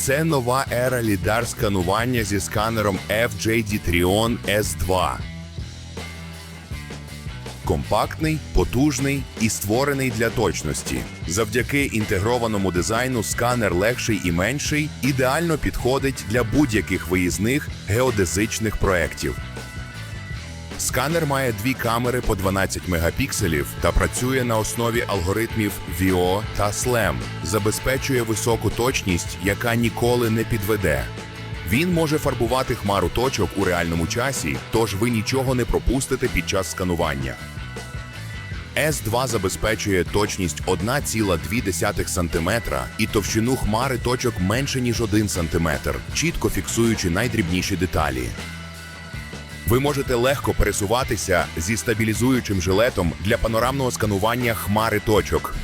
Це нова ера лідар сканування зі сканером FJD Trion S2. Компактний, потужний і створений для точності. Завдяки інтегрованому дизайну сканер легший і менший ідеально підходить для будь-яких виїзних геодезичних проєктів. Сканер має дві камери по 12 мегапікселів та працює на основі алгоритмів VIO та SLAM, забезпечує високу точність, яка ніколи не підведе. Він може фарбувати хмару точок у реальному часі, тож ви нічого не пропустите під час сканування. S2 забезпечує точність 1,2 см і товщину хмари точок менше ніж 1 см, чітко фіксуючи найдрібніші деталі. Ви можете легко пересуватися зі стабілізуючим жилетом для панорамного сканування хмари точок.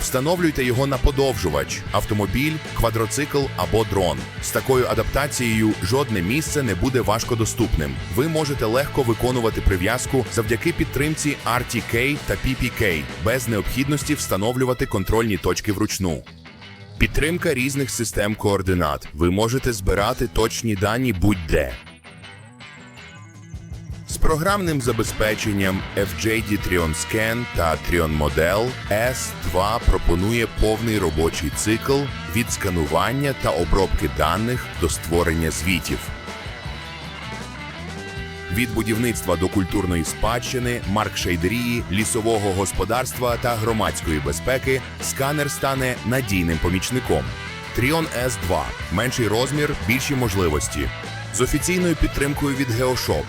Встановлюйте його на подовжувач, автомобіль, квадроцикл або дрон. З такою адаптацією жодне місце не буде важкодоступним. Ви можете легко виконувати прив'язку завдяки підтримці RTK та PPK без необхідності встановлювати контрольні точки вручну. Підтримка різних систем координат. Ви можете збирати точні дані будь-де. З програмним забезпеченням FJD Trion Scan та Trion Model S2 пропонує повний робочий цикл від сканування та обробки даних до створення звітів. Від будівництва до культурної спадщини, маркшейдерії, лісового господарства та громадської безпеки сканер стане надійним помічником. Тріон S2 менший розмір, більші можливості. З офіційною підтримкою від GeoShop